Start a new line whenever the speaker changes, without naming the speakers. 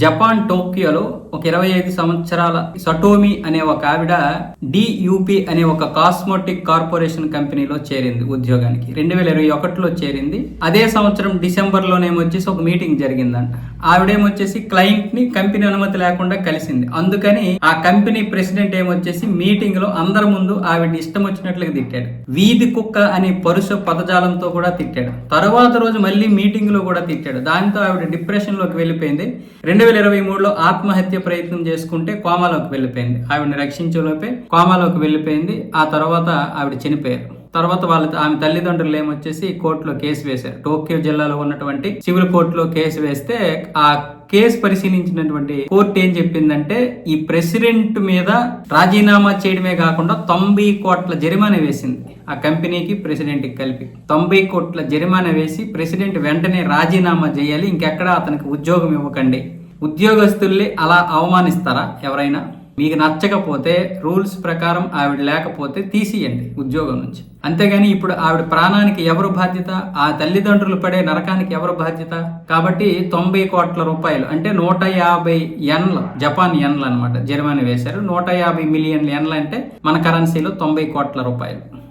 Japan టోక్యోలో ఒక ఇరవై ఐదు సంవత్సరాల సటోమి అనే ఒక ఆవిడ డియూపి అనే ఒక కాస్మోటిక్ కార్పొరేషన్ కంపెనీలో చేరింది ఉద్యోగానికి. రెండు వేల ఇరవై ఒకటిలో చేరింది. అదే సంవత్సరం డిసెంబర్ లోనేమొచ్చేసి ఒక మీటింగ్ జరిగిందంట. ఆవిడేమొచ్చేసి క్లయింట్ని కంపెనీ అనుమతి లేకుండా కలిసింది. అందుకని ఆ కంపెనీ ప్రెసిడెంట్ ఏమొచ్చేసి మీటింగ్లో అందరి ముందు ఆవిడ ఇష్టం వచ్చినట్లుగా తిట్టాడు. వీధి కుక్క అనే పరుష పదజాలంతో కూడా తిట్టాడు. తర్వాత రోజు మళ్ళీ మీటింగ్లో కూడా తిట్టాడు. దాంతో ఆవిడ డిప్రెషన్లోకి వెళ్ళిపోయింది. రెండు వేల ఇరవై మూడులో ఆత్మహత్య ప్రయత్నం చేసుకుంటే కోమాలోకి వెళ్ళిపోయింది. ఆవిడని రక్షించేలోపే కోమాలోకి వెళ్ళిపోయింది. ఆ తర్వాత ఆవిడ చనిపోయారు. తర్వాత వాళ్ళ ఆమె తల్లిదండ్రులు ఏమొచ్చేసి కోర్టులో కేసు వేశారు. టోక్యో జిల్లాలో ఉన్నటువంటి సివిల్ కోర్టులో కేసు వేస్తే ఆ కేసు పరిశీలించినటువంటి కోర్టు ఏం చెప్పిందంటే ఈ ప్రెసిడెంట్ మీద రాజీనామా చేయడమే కాకుండా తొంభై కోట్ల జరిమానా వేసింది. ఆ కంపెనీకి ప్రెసిడెంట్కి కలిపి తొంభై కోట్ల జరిమానా వేసి ప్రెసిడెంట్ వెంటనే రాజీనామా చేయాలి. ఇంకెక్కడ అతనికి ఉద్యోగం ఇవ్వకండి. ఉద్యోగస్తుల్ని అలా అవమానిస్తారా ఎవరైనా? మీకు నచ్చకపోతే రూల్స్ ప్రకారం ఆవిడ లేకపోతే తీసియండి ఉద్యోగం నుంచి. అంతేగాని ఇప్పుడు ఆవిడ ప్రాణానికి ఎవరు బాధ్యత? ఆ తల్లిదండ్రులు పడే నరకానికి ఎవరు బాధ్యత? కాబట్టి తొంభై కోట్ల రూపాయలు అంటే నూట యాభై ఎన్ల జపాన్ ఎన్లు అనమాట జరిమానా వేశారు. నూట యాభై మిలియన్ల ఎన్లు అంటే మన కరెన్సీలో తొంభై కోట్ల రూపాయలు.